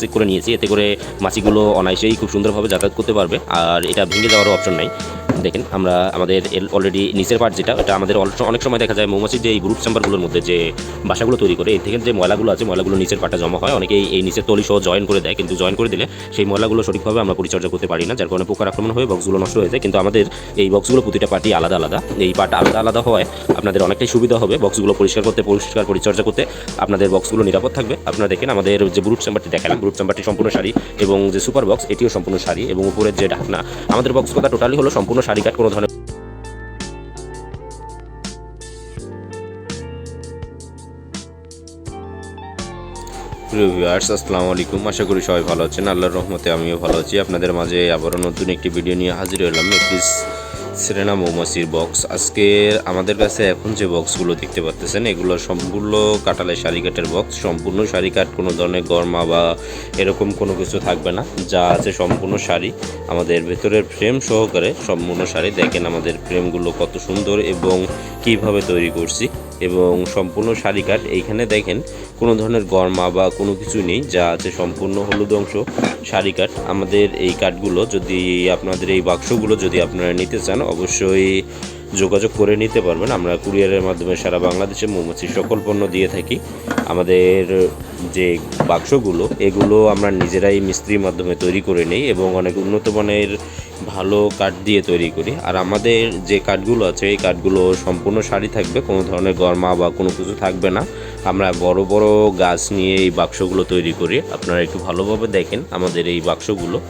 Success করে নিয়েছি। এতে করে মাছিগুলো অনায়াসেই খুব সুন্দরভাবে যাতায়াত করতে পারবে। আর এটা ভেঙে যাওয়ারও অপশন নাই। দেখেন, আমরা আমাদের অলরেডি নিচের পার্ট যেটা এটা আমাদের অনেক সময় দেখা যায় মৌমাছির যে এই গ্রুপ চেম্বারগুলোর মধ্যে যে বাসাগুলো তৈরি করে এই থেকে যে ময়লাগুলো আছে, ময়লাগুলো নিচের পাটা জমা হয়। অনেকেই এই নিচের তলি সহ জয়েন করে দেয়, কিন্তু জয়েন করে দিলে সেই ময়লাগুলো সঠিকভাবে আমরা পরিচর্যা করতে পারি না, যার কারণে পোকার আক্রমণ হয়ে বক্সগুলো নষ্ট হয়ে যায়। কিন্তু আমাদের এই বক্সগুলো প্রতিটা পার্টি আলাদা আলাদা। এই পার্ট আলাদা আলাদা হওয়ায় আপনাদের অনেকটাই সুবিধা হবে বক্সগুলো পরিষ্কার করতে, পরিষ্কার পরিচর্যা করতে। আপনাদের বক্সগুলো নিরাপদ থাকবে। আপনারা দেখেন, আমাদের যে গ্রুপ চেম্বারটি দেখালাম গ্রুপ চেম্বারটি সম্পূর্ণ শাড়ি এবং যে সুপার বক্স এটিও সম্পূর্ণ শাড়ি এবং উপরের যে ঢাকনা, আমাদের বক্স কথা টোটালি হলো সম্পূর্ণ শাড়ি কোনো ধরনের ভিউয়ার্স আসসালামু আলাইকুম। আশা করি সবাই ভালো আছেন। আল্লাহর রহমতে আমিও ভালো আছি। আপনাদের মাঝে আবারও নতুন একটি ভিডিও নিয়ে হাজির হলাম। একটি সেরেনা মৌমাছির বক্স আজকে আমাদের কাছে এখন যে বক্সগুলো দেখতে পাচ্ছেন এগুলো সম্পূর্ণ কাটালে শাড়ি কাটের বক্স সম্পূর্ণ শাড়ি কাট কোনো ধরনের গরমা বা এরকম কোনো কিছু থাকবে না। যা আছে সম্পূর্ণ শাড়ি। আমাদের ভেতরের ফ্রেম সহকারে সম্পূর্ণ শাড়ি। দেখেন আমাদের ফ্রেমগুলো কত সুন্দর এবং কীভাবে তৈরি করছি। এবং সম্পূর্ণ শাড়ি কাট। এইখানে দেখেন, কোনো ধরনের গরমা বা কোনো কিছু নেই, যা আছে সম্পূর্ণ হলুদ অংশ শাড়ি কাট। আমাদের এই কাঠগুলো যদি আপনাদের এই বাক্সগুলো যদি আপনারা নিতে চান, অবশ্যই যোগাযোগ করে নিতে পারবেন। আমরা কুরিয়ারের মাধ্যমে সারা বাংলাদেশে মৌমাছির সকল পণ্য দিয়ে থাকি। আমাদের যে বাক্সগুলো, এগুলো আমরা নিজেরাই মিস্ত্রির মাধ্যমে তৈরি করে নিই এবং অনেক উন্নত মানের ভালো কাঠ দিয়ে তৈরি করি। আর আমাদের যে কাঠগুলো আছে, এই কাঠগুলো সম্পূর্ণ সারি থাকবে, কোনো ধরনের গরমা বা কোনো কিছু থাকবে না। আমরা বড় বড় গাছ নিয়ে এই বাক্সগুলো তৈরি করি। আপনারা একটু ভালোভাবে দেখেন আমাদের এই বাক্সগুলো।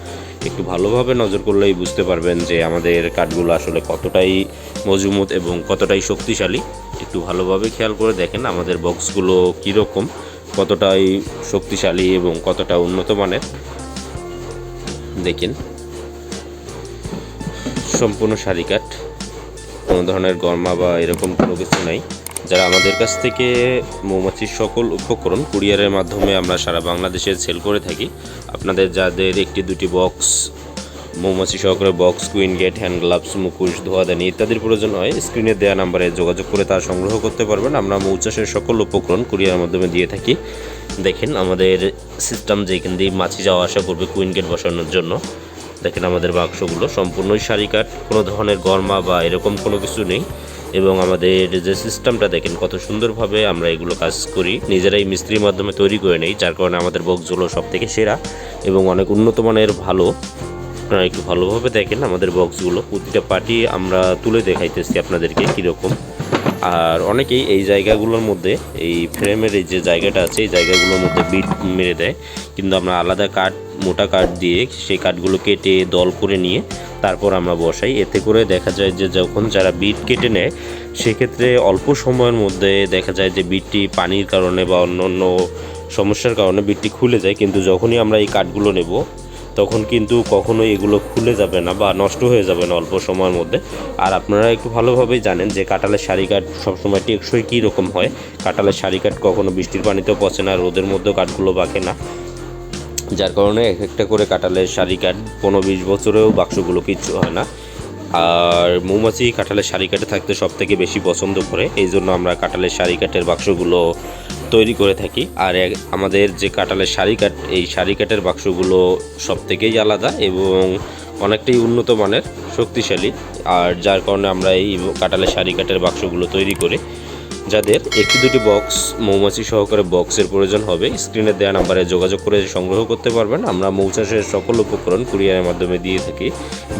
একটু ভালোভাবে নজর করলেই বুঝতে পারবেন যে আমাদের কাঠগুলো আসলে কতটাই মজবুত এবং কতটাই শক্তিশালী। একটু ভালোভাবে খেয়াল করে দেখেন আমাদের বক্সগুলো কীরকম, কতটাই শক্তিশালী এবং কতটা উন্নত মানের। দেখেন। সম্পূর্ণ শাড়ি কাঠ, কোনো ধরনের গরমা বা এরকম কোনো কিছু নাই। যারা আমাদের কাছ থেকে মৌমাছির সকল উপকরণ কুরিয়ারের মাধ্যমে আমরা সারা বাংলাদেশে সেল করে থাকি, আপনাদের যাদের একটি দুটি বক্স, মৌমাছি সহকারে box, queen gate, hand gloves, মুখোশ ধোয়াদানি ইত্যাদির প্রয়োজন হয়, স্ক্রিনে দেওয়া নাম্বারে যোগাযোগ করে তা সংগ্রহ করতে পারবেন। আমরা মৌচাষের সকল উপকরণ কুরিয়ারের মাধ্যমে দিয়ে থাকি। দেখেন, আমাদের সিস্টেম যেখান দিয়ে মাছি যাওয়া আসা করবে, কুইন গেট বসানোর জন্য। দেখেন, আমাদের বাক্সগুলো সম্পূর্ণই সারি কাঠ, কোনো ধরনের গরমা বা এরকম কোনো কিছু নেই। এবং আমাদের যে সিস্টেমটা দেখেন, কত সুন্দরভাবে আমরা এগুলো কাজ করি। নিজেরাই মিস্ত্রির মাধ্যমে তৈরি করে নেই, যার কারণে আমাদের বক্সগুলো সব থেকে সেরা এবং অনেক উন্নত মানের ভালো। আপনারা একটু ভালোভাবে দেখেন আমাদের বক্সগুলো। প্রতিটা পার্টি আমরা তুলে দেখাইতেছি আপনাদেরকে কীরকম। আর অনেকেই এই জায়গাগুলোর মধ্যে, এই ফ্রেমের এই যে জায়গাটা আছে, এই জায়গাগুলোর মধ্যে বিট মেরে দেয়। কিন্তু আমরা আলাদা কাঠ মোটা কাঠ দিয়ে সেই কাঠগুলো কেটে দল করে নিয়ে তারপর আমরা বসাই। এতে করে দেখা যায় যে যখন যারা বিট কেটে নেয়, সেক্ষেত্রে অল্প সময়ের মধ্যে দেখা যায় যে বিটটি পানির কারণে বা অন্য অন্য সমস্যার কারণে বিটটি খুলে যায়। কিন্তু যখনই আমরা এই কাঠগুলো নেব, তখন কিন্তু কখনোই এগুলো খুলে যাবে না বা নষ্ট হয়ে যাবে না অল্প সময়ের মধ্যে। আর আপনারা একটু ভালোভাবেই জানেন যে কাঁঠালের শাড়ি কাঠ সবসময় টেকসই কী রকম হয়? কাঁঠালের শাড়ি কাঠ কখনো বৃষ্টির পানিতেও পচে না, রোদের মধ্যেও কাঠগুলো বাঁকে না। যার কারণে এক একটা করে কাঁঠালের শাড়ি কাঠ পনেরো বিশ বছরেও বাক্সগুলো কিচ্ছু হয় না। আর মৌমাছি কাঁঠালের শাড়ি কাঠে থাকতে সব থেকে বেশি পছন্দ করে, এই জন্য আমরা কাঁঠালের শাড়ি কাঠের বাক্সগুলো তৈরি করে থাকি। আর আমাদের যে কাঁঠালের শাড়ি কাঠ, এই শাড়ি কাঠের বাক্সগুলো সব থেকেই আলাদা এবং অনেকটাই উন্নত মানের, শক্তিশালী। আর যার কারণে আমরা এই কাঁঠালের শাড়ি কাঠের বাক্সগুলো তৈরি করি। যাদের একটি দুটি বক্স মৌমাছি সহকারে বক্সের প্রয়োজন হবে স্ক্রিনে দেওয়া নাম্বারে যোগাযোগ করে সংগ্রহ করতে পারবেন। আমরা মৌচাষের সকল উপকরণ কুরিয়ারের মাধ্যমে দিয়ে থাকি।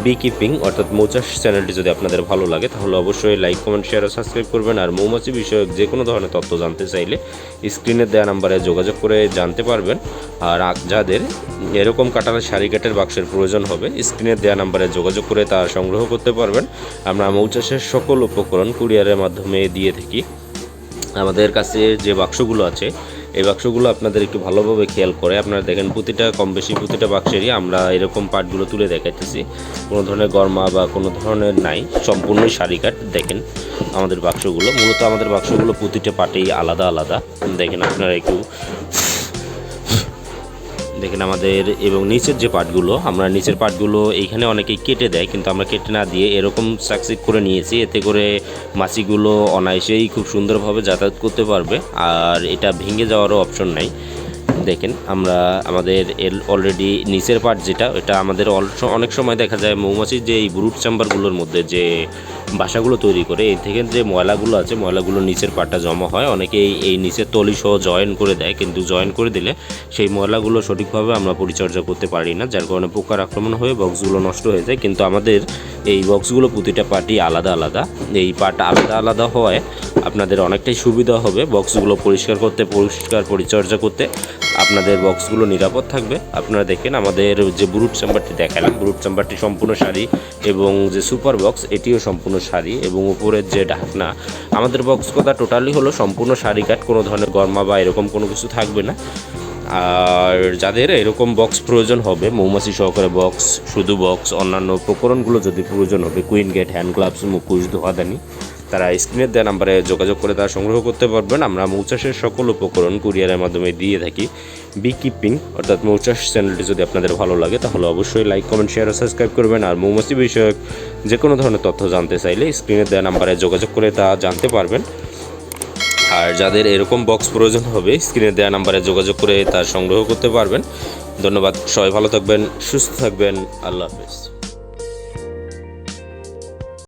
বি কিপিং অর্থাৎ মৌচাষ চ্যানেলটি যদি আপনাদের ভালো লাগে, তাহলে অবশ্যই লাইক কমেন্ট শেয়ার ও সাবস্ক্রাইব করবেন। আর মৌমাছি বিষয়ক যে কোনো ধরনের তথ্য জানতে চাইলে স্ক্রিনে দেওয়া নাম্বারে যোগাযোগ করে জানতে পারবেন। আর যাদের এরকম কাটার শাড়ি কাটের বাক্সের প্রয়োজন হবে, স্ক্রিনে দেওয়া নাম্বারে যোগাযোগ করে তা সংগ্রহ করতে পারবেন। আমরা মৌচাষের সকল উপকরণ কুরিয়ারের মাধ্যমে দিয়ে থাকি। আমাদের কাছে যে বাক্সগুলো আছে, এই বাক্সগুলো আপনাদের একটু ভালোভাবে খেয়াল করে। আপনারা দেখেন প্রতিটা, কম বেশি প্রতিটা বাক্সেরই আমরা এরকম পার্টগুলো তুলে দেখাইতেছি। কোনো ধরনের গরমা বা কোনো ধরনের নাই সম্পূর্ণই শাড়ি কাট দেখেন আমাদের বাক্সগুলো, মূলত আমাদের বাক্সগুলো প্রতিটা পার্টেই আলাদা আলাদা। দেখেন আপনারা একটু দেখেন আমাদের এবং নিচের যে পার্টগুলো আমরা নিচের পার্টগুলো এইখানে অনেকেই কেটে দেয়, কিন্তু আমরা কেটে না দিয়ে এরকম সাকসেস করে নিয়েছি। এতে করে মাছিগুলো অনায়াসেই খুব সুন্দরভাবে যাতায়াত করতে পারবে, আর এটা ভেঙে যাওয়ারও অপশন নাই। দেখেন, আমরা আমাদের এর অলরেডি নিচের পার্ট যেটা এটা আমাদের অনেক সময় দেখা যায় মৌমাছির যে এই ব্রুট চাম্বারগুলোর মধ্যে যে বাসাগুলো তৈরি করে এই থেকে যে ময়লাগুলো আছে, ময়লাগুলো নিচের পার্টটা জমা হয়। অনেকেই এই নিচের তলি সহ জয়েন করে দেয়, কিন্তু জয়েন করে দিলে সেই ময়লাগুলো সঠিকভাবে আমরা পরিচর্যা করতে পারি না, যার কারণে পোকার আক্রমণ হয়ে বক্সগুলো নষ্ট হয়ে যায়। কিন্তু আমাদের এই বক্সগুলো প্রতিটা পার্টই আলাদা আলাদা। এই পার্ট আলাদা আলাদা হওয়ায় আপনাদের অনেকটাই সুবিধা হবে। বক্সগুলো পরিষ্কার করতে, পরিষ্কার পরিচর্যা করতে। আপনাদের বক্সগুলো নিরাপদ থাকবে। আপনারা দেখেন আমাদের যে ব্রুট চেম্বারটি দেখালাম, ব্রুট চেম্বারটি সম্পূর্ণ শাড়ি এবং যে সুপার বক্স, এটিও সম্পূর্ণ শাড়ি এবং উপরের যে ঢাকনা, আমাদের বক্স কথা টোটালি হলো সম্পূর্ণ শাড়ি কাট কোনো ধরনের গরমা বা এরকম কোনো কিছু থাকবে না। আর যাদের এরকম বক্স প্রয়োজন হবে, মৌমাছি সহকারে বক্স, শুধু বক্স, অন্যান্য উপকরণগুলো যদি প্রয়োজন হবে, কুইন গেট, হ্যান্ড গ্লাভস, মুখোশ ধোয়াদানি তারা স্ক্রিনের দেওয়া নাম্বারে যোগাযোগ করে তারা সংগ্রহ করতে পারবেন। আমরা মৌচাষের সকল উপকরণ কুরিয়ারের মাধ্যমে দিয়ে থাকি। বি কিপিং অর্থাৎ মৌচাষ চ্যানেলটি যদি আপনাদের ভালো লাগে, তাহলে অবশ্যই লাইক কমেন্ট শেয়ার ও সাবস্ক্রাইব করবেন। আর মৌমাছি বিষয়ক যে কোনো ধরনের তথ্য জানতে চাইলে স্ক্রিনের দেওয়া নাম্বারে যোগাযোগ করে তা জানতে পারবেন। আর যাদের এরকম বক্স প্রয়োজন হবে, স্ক্রিনে দেওয়া নাম্বারে যোগাযোগ করে তা সংগ্রহ করতে পারবেন। ধন্যবাদ, সবাই ভালো থাকবেন, সুস্থ থাকবেন, আল্লাহ হাফেজ।